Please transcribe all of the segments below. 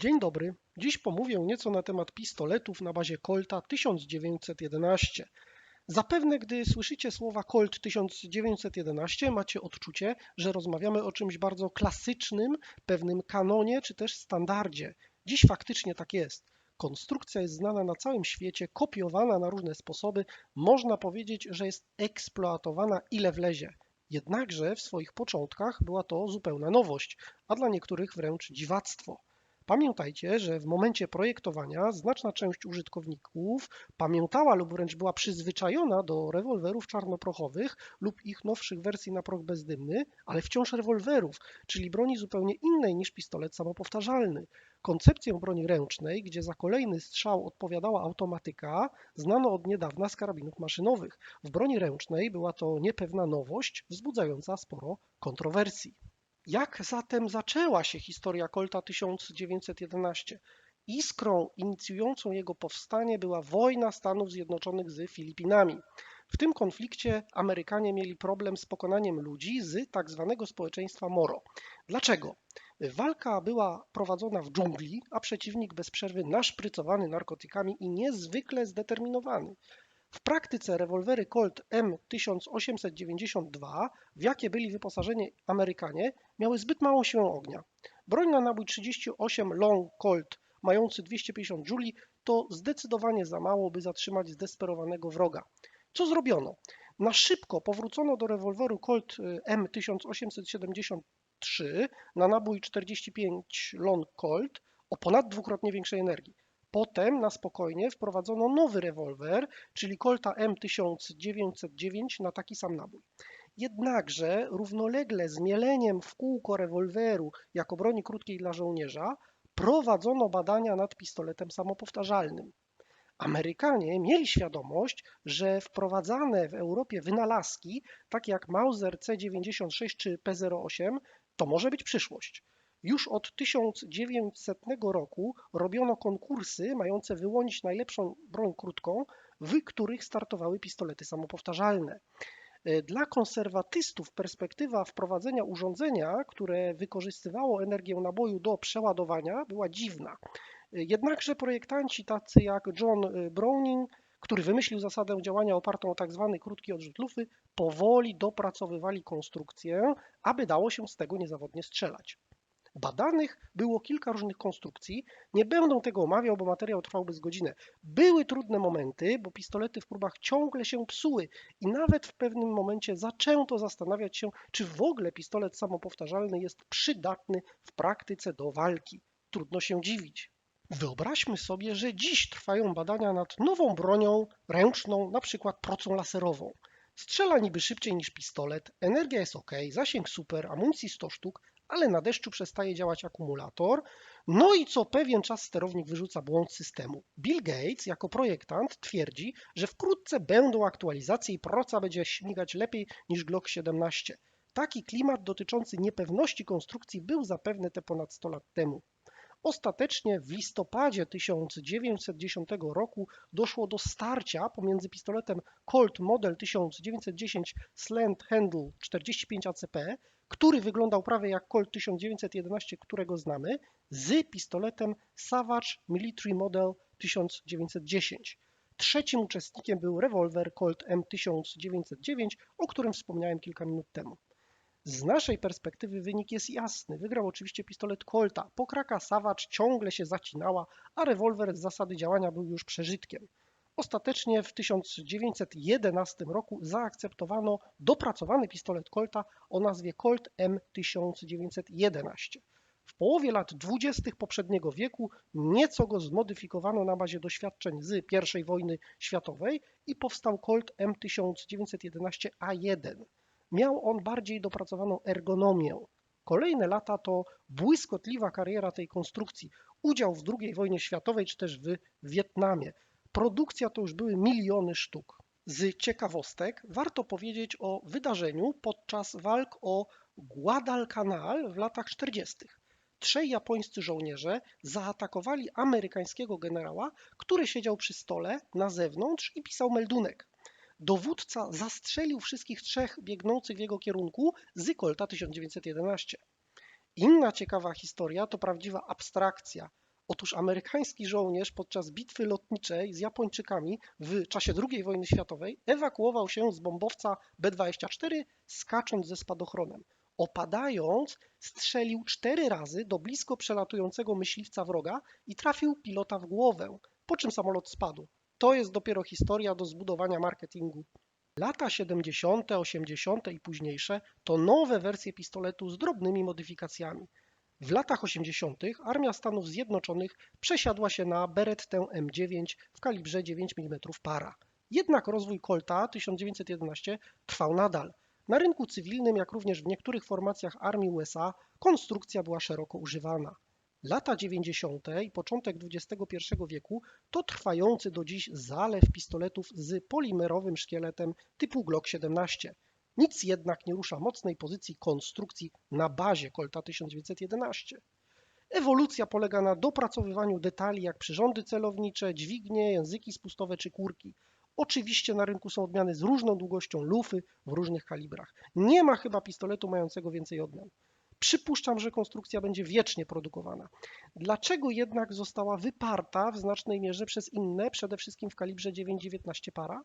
Dzień dobry. Dziś pomówię nieco na temat pistoletów na bazie Colta 1911. Zapewne, gdy słyszycie słowa Colt 1911, macie odczucie, że rozmawiamy o czymś bardzo klasycznym, pewnym kanonie czy też standardzie. Dziś faktycznie tak jest. Konstrukcja jest znana na całym świecie, kopiowana na różne sposoby. Można powiedzieć, że jest eksploatowana ile wlezie. Jednakże w swoich początkach była to zupełna nowość, a dla niektórych wręcz dziwactwo. Pamiętajcie, że w momencie projektowania znaczna część użytkowników pamiętała lub wręcz była przyzwyczajona do rewolwerów czarnoprochowych lub ich nowszych wersji na proch bezdymny, ale wciąż rewolwerów, czyli broni zupełnie innej niż pistolet samopowtarzalny. Koncepcję broni ręcznej, gdzie za kolejny strzał odpowiadała automatyka, znano od niedawna z karabinów maszynowych. W broni ręcznej była to niepewna nowość, wzbudzająca sporo kontrowersji. Jak zatem zaczęła się historia Colta 1911? Iskrą inicjującą jego powstanie była wojna Stanów Zjednoczonych z Filipinami. W tym konflikcie Amerykanie mieli problem z pokonaniem ludzi z tak zwanego społeczeństwa Moro. Dlaczego? Walka była prowadzona w dżungli, a przeciwnik bez przerwy naszprycowany narkotykami i niezwykle zdeterminowany. W praktyce rewolwery Colt M1892, w jakie byli wyposażeni Amerykanie, miały zbyt małą siłę ognia. Broń na nabój 38 Long Colt mający 250 juli to zdecydowanie za mało, by zatrzymać zdesperowanego wroga. Co zrobiono? Na szybko powrócono do rewolweru Colt M1873 na nabój 45 Long Colt o ponad dwukrotnie większej energii. Potem na spokojnie wprowadzono nowy rewolwer, czyli Colta M1909 na taki sam nabój. Jednakże równolegle z mieleniem w kółko rewolweru jako broni krótkiej dla żołnierza prowadzono badania nad pistoletem samopowtarzalnym. Amerykanie mieli świadomość, że wprowadzane w Europie wynalazki, takie jak Mauser C96 czy P08, to może być przyszłość. Już od 1900 roku robiono konkursy mające wyłonić najlepszą broń krótką, w których startowały pistolety samopowtarzalne. Dla konserwatystów perspektywa wprowadzenia urządzenia, które wykorzystywało energię naboju do przeładowania, była dziwna. Jednakże projektanci tacy jak John Browning, który wymyślił zasadę działania opartą o tzw. Tak krótki odrzut lufy, powoli dopracowywali konstrukcję, aby dało się z tego niezawodnie strzelać. Badanych było kilka różnych konstrukcji. Nie będę tego omawiał, bo materiał trwałby z godzinę. Były trudne momenty, bo pistolety w próbach ciągle się psuły i nawet w pewnym momencie zaczęto zastanawiać się, czy w ogóle pistolet samopowtarzalny jest przydatny w praktyce do walki. Trudno się dziwić. Wyobraźmy sobie, że dziś trwają badania nad nową bronią ręczną, na przykład procą laserową. Strzela niby szybciej niż pistolet, energia jest ok, zasięg super, amunicji 100 sztuk, ale na deszczu przestaje działać akumulator. No i co pewien czas sterownik wyrzuca błąd systemu. Bill Gates jako projektant twierdzi, że wkrótce będą aktualizacje i proca będzie śmigać lepiej niż Glock 17. Taki klimat dotyczący niepewności konstrukcji był zapewne te ponad 100 lat temu. Ostatecznie w listopadzie 1910 roku doszło do starcia pomiędzy pistoletem Colt Model 1910 Slant Handle 45 ACP który wyglądał prawie jak Colt 1911, którego znamy, z pistoletem Savage Military Model 1910. Trzecim uczestnikiem był rewolwer Colt M1909, o którym wspomniałem kilka minut temu. Z naszej perspektywy wynik jest jasny. Wygrał oczywiście pistolet Colta. Pokraka Savage ciągle się zacinała, a rewolwer z zasady działania był już przeżytkiem. Ostatecznie w 1911 roku zaakceptowano dopracowany pistolet Colta o nazwie Colt M1911. W połowie lat 20. poprzedniego wieku nieco go zmodyfikowano na bazie doświadczeń z I wojny światowej i powstał Colt M1911A1. Miał on bardziej dopracowaną ergonomię. Kolejne lata to błyskotliwa kariera tej konstrukcji, udział w II wojnie światowej czy też w Wietnamie. Produkcja to już były miliony sztuk. Z ciekawostek warto powiedzieć o wydarzeniu podczas walk o Guadalcanal w latach 40. Trzej japońscy żołnierze zaatakowali amerykańskiego generała, który siedział przy stole na zewnątrz i pisał meldunek. Dowódca zastrzelił wszystkich trzech biegnących w jego kierunku z Colta 1911. Inna ciekawa historia to prawdziwa abstrakcja – Otóż amerykański żołnierz podczas bitwy lotniczej z Japończykami w czasie II wojny światowej ewakuował się z bombowca B-24 skacząc ze spadochronem. Opadając, strzelił cztery razy do blisko przelatującego myśliwca wroga i trafił pilota w głowę, po czym samolot spadł. To jest dopiero historia do zbudowania marketingu. Lata 70., 80. i późniejsze to nowe wersje pistoletu z drobnymi modyfikacjami. W latach 80. armia Stanów Zjednoczonych przesiadła się na Berettę M9 w kalibrze 9 mm para. Jednak rozwój Colta 1911 trwał nadal. Na rynku cywilnym, jak również w niektórych formacjach armii USA, konstrukcja była szeroko używana. Lata 90. i początek XXI wieku to trwający do dziś zalew pistoletów z polimerowym szkieletem typu Glock 17. Nic jednak nie rusza mocnej pozycji konstrukcji na bazie Colta 1911. Ewolucja polega na dopracowywaniu detali jak przyrządy celownicze, dźwignie, języki spustowe czy kurki. Oczywiście na rynku są odmiany z różną długością lufy w różnych kalibrach. Nie ma chyba pistoletu mającego więcej odmian. Przypuszczam, że konstrukcja będzie wiecznie produkowana. Dlaczego jednak została wyparta w znacznej mierze przez inne, przede wszystkim w kalibrze 9,19 para?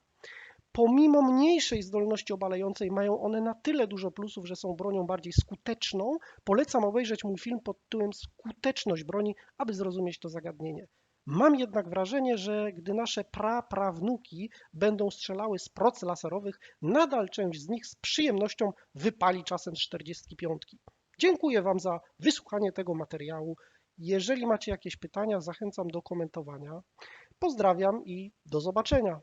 Pomimo mniejszej zdolności obalającej mają one na tyle dużo plusów, że są bronią bardziej skuteczną. Polecam obejrzeć mój film pod tytułem Skuteczność broni, aby zrozumieć to zagadnienie. Mam jednak wrażenie, że gdy nasze praprawnuki będą strzelały z proc laserowych, nadal część z nich z przyjemnością wypali czasem z 45. Dziękuję Wam za wysłuchanie tego materiału. Jeżeli macie jakieś pytania, zachęcam do komentowania. Pozdrawiam i do zobaczenia.